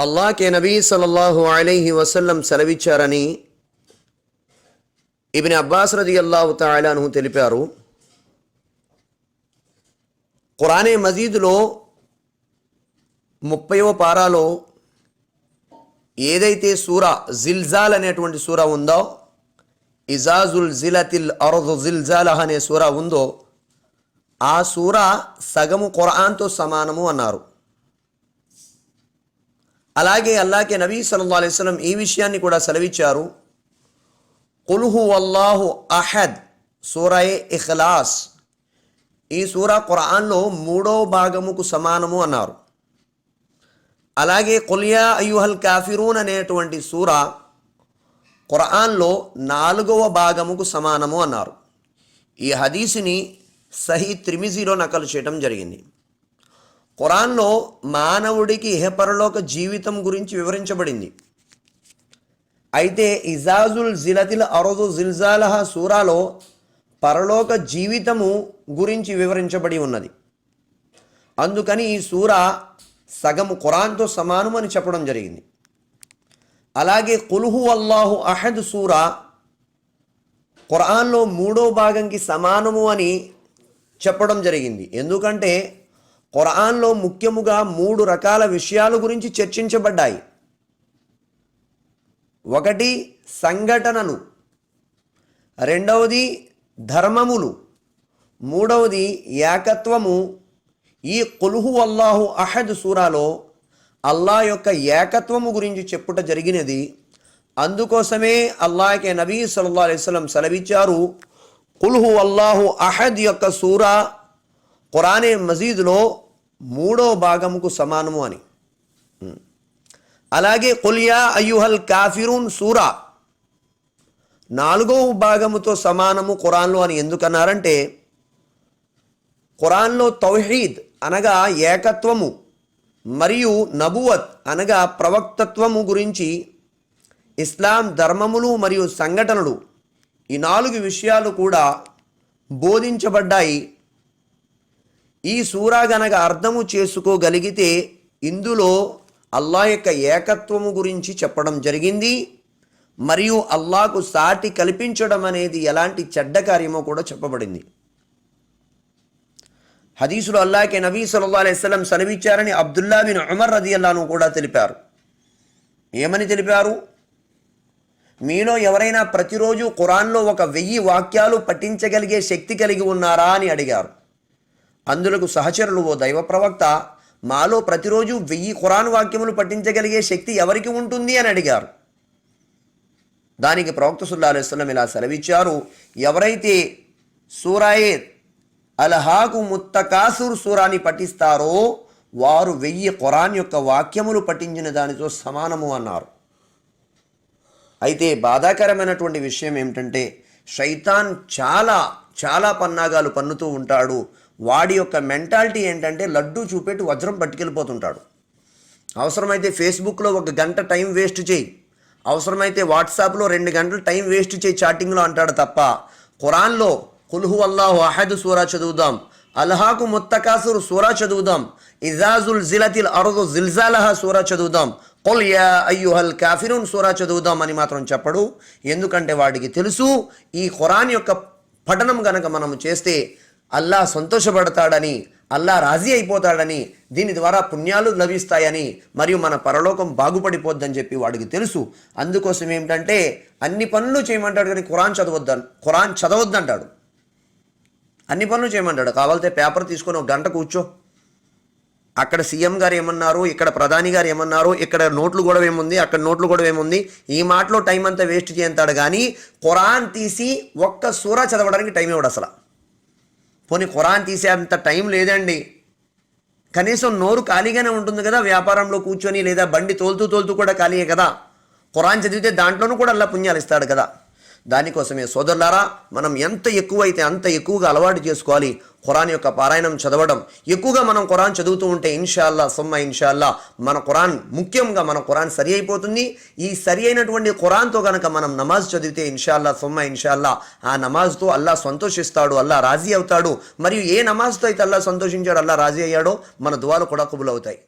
అల్లాకే నబీ సలల్లాహు అలైహి వసల్లం సెలవిచ్చారని ఇబిని అబ్బాస్ రది అల్లాహు తాలాను తెలిపారు. ఖురానే మజీదులో ముప్పైవ పారాలో ఏదైతే సూర జిల్జాల్ అనేటువంటి సూర ఉందో ఇజాజుల్ జిలతిల్ అరదు జిల్జాలహ్ అనే సూర ఉందో ఆ సూర సగము ఖురాన్తో సమానము అన్నారు. అలాగే అల్లాకే నబీ సల్లల్లాహు అలైహి వసల్లం ఈ విషయాన్ని కూడా సెలవిచ్చారు. కుల్హు అల్లాహు అహద్ సూరాయే ఇఖ్లాస్. ఈ సూరా ఖురాన్లో మూడో భాగముకు సమానము అన్నారు. అలాగే కొలియా అయ్యుహల్ కాఫిరూన్ అనేటువంటి సూరా ఖురాన్లో నాలుగవ భాగముకు సమానము అన్నారు. ఈ హదీసుని సహీ త్రిమిజీలో నకలు చేయడం జరిగింది. ఖురాన్లో మానవుడికి ఇహపరలోక జీవితం గురించి వివరించబడింది. అయితే ఇజాజుల్ జిలతిల్ అరజు జిల్జాలహ సూరాలో పరలోక జీవితము గురించి వివరించబడి ఉన్నది. అందుకని ఈ సూర సగం ఖురాన్తో సమానం అని చెప్పడం జరిగింది. అలాగే కులుహు అల్లాహు అహద్ సూర ఖురాన్లో మూడో భాగంకి సమానము అని చెప్పడం జరిగింది. ఎందుకంటే ఖురాన్లో ముఖ్యముగా మూడు రకాల విషయాల గురించి చర్చించబడ్డాయి. ఒకటి సంఘటనలు. రెండవది ధర్మములు. మూడవది ఏకత్వము. ఈ కొలుహు అల్లాహు అహద్ సూరాలో అల్లా యొక్క ఏకత్వము గురించి చెప్పుట జరిగినది. అందుకోసమే అల్లాహకే నబీ సల్లల్లాహు అలైహి సెలవిచ్చారు. కుల్హు అల్లాహు అహద్ యొక్క సూరా ఖురానే మజీద్లో మూడో భాగముకు సమానము అని అలాగే కొలియా అయ్యుహల్ కాఫిరూన్ సూరా నాలుగో భాగముతో సమానము ఖురాన్లో అని ఎందుకన్నారంటే ఖురాన్లో తౌహీద్ అనగా ఏకత్వము మరియు నబువత్ అనగా ప్రవక్తత్వము గురించి ఇస్లాం ధర్మములు మరియు సంఘటనలు ఈ నాలుగు విషయాలు కూడా బోధించబడ్డాయి ఈ సూరా గనక అర్థము చేసుకోగలిగితే ఇందులో అల్లా యొక్క ఏకత్వము గురించి చెప్పడం జరిగింది. మరియు అల్లాకు సాటి కల్పించడం అనేది ఎలాంటి చెడ్డ కార్యమో కూడా చెప్పబడింది. హదీసులు అల్లాకే నబీ సల్లల్లాహు అలైస్లం సెలవిచ్చారని అబ్దుల్లా బిన్ ఉమర్ రది అల్లాను కూడా తెలిపారు. ఏమని తెలిపారు? మీలో ఎవరైనా ప్రతిరోజు ఖురాన్లో ఒక వెయ్యి వాక్యాలు పఠించగలిగే శక్తి కలిగి ఉన్నారా అని అడిగారు. అందులకు సహచరులు ఓ దైవ ప్రవక్త మాలో ప్రతిరోజు వెయ్యి ఖురాన్ వాక్యములు పఠించగలిగే శక్తి ఎవరికి ఉంటుంది అని అడిగారు. దానికి ప్రవక్త సుల్లా అలైస్లం ఇలా సెలవిచ్చారు. ఎవరైతే సూరాయే అల్హాకు ముత్తకాసుర్ సూరాని పఠిస్తారో వారు వెయ్యి ఖురాన్ యొక్క వాక్యములు పఠించిన దానితో సమానము అన్నారు. అయితే బాధాకరమైనటువంటి విషయం ఏమిటంటే శైతాన్ చాలా చాలా పన్నాగాలు పన్నుతూ ఉంటాడు. వాడి యొక్క మెంటాలిటీ ఏంటంటే లడ్డూ చూపెట్టి వజ్రం పట్టుకెళ్ళిపోతుంటాడు. అవసరమైతే ఫేస్బుక్లో ఒక గంట టైం వేస్ట్ చేయి. అవసరమైతే వాట్సాప్లో రెండు గంటలు టైం వేస్ట్ చేయి చాటింగ్లో అంటాడు తప్ప. ఖురాన్లో కుల్హు అల్లాహు అహద్ సూరా చదువుదాం. అల్హాకు ముత్తకాసురు సూరా చదువుదాం. ఇజాజుల్ జిలతిల్ అరదు జిల్జాలహా సూరా చదువుదాం. కొల్ యా అయ్యుహల్ కాఫిరూన్ సూరా చదువుదాం అని మాత్రం చెప్పడు. ఎందుకంటే వాడికి తెలుసు ఈ ఖురాన్ యొక్క పఠనం గనక మనం చేస్తే అల్లా సంతోషపడతాడని అల్లా రాజీ అయిపోతాడని దీని ద్వారా పుణ్యాలు లభిస్తాయని మరియు మన పరలోకం బాగుపడిపోద్దని చెప్పి వాడికి తెలుసు. అందుకోసం ఏమిటంటే అన్ని పనులు చేయమంటాడు కానీ ఖురాన్ చదవద్దని ఖురాన్ చదవద్దంటాడు. అన్ని పనులు చేయమంటాడు. కావాలితే పేపర్ తీసుకొని ఒక గంట కూర్చో. అక్కడ సీఎం గారు ఏమన్నారు ఇక్కడ ప్రధాని గారు ఏమన్నారు ఇక్కడ నోట్లు కూడా ఏముంది అక్కడ నోట్లు కూడా ఏముంది ఈ మాటలో టైం అంతా వేస్ట్ చేయంతాడు. కానీ ఖురాన్ తీసి ఒక్క సూర చదవడానికి టైం ఇవ్వడు అసలు. పోనీ ఖురాన్ తీసే అంత టైం లేదండి. కనీసం నోరు ఖాళీగానే ఉంటుంది కదా వ్యాపారంలో కూర్చొని లేదా బండి తోలుతూ తోలుతూ కూడా ఖాళీయే కదా. ఖురాన్ చదివితే దాంట్లోనూ కూడా అల్లా పుణ్యాలు ఇస్తాడు కదా. దానికోసమే సోదరులారా మనం ఎంత ఎక్కువైతే అంత ఎక్కువగా అలవాటు చేసుకోవాలి ఖురాన్ యొక్క పారాయణం చదవడం. ఎక్కువగా మనం ఖురాన్ చదువుతూ ఉంటే ఇన్షాల్లా సొమ్మ ఇన్షాల్లా మన ఖురాన్ ముఖ్యంగా మన ఖురాన్ సరి అయిపోతుంది. ఈ సరి అయినటువంటి ఖురాన్తో కనుక మనం నమాజ్ చదివితే ఇన్షాల్లా సొమ్మ ఇన్షాల్లా ఆ నమాజ్తో అల్లా సంతోషిస్తాడు అల్లా రాజీ అవుతాడు. మరియు ఏ నమాజ్తో అయితే అల్లా సంతోషించాడు అల్లా రాజీ అయ్యాడో మన దువాలు కూడా కబులవుతాయి.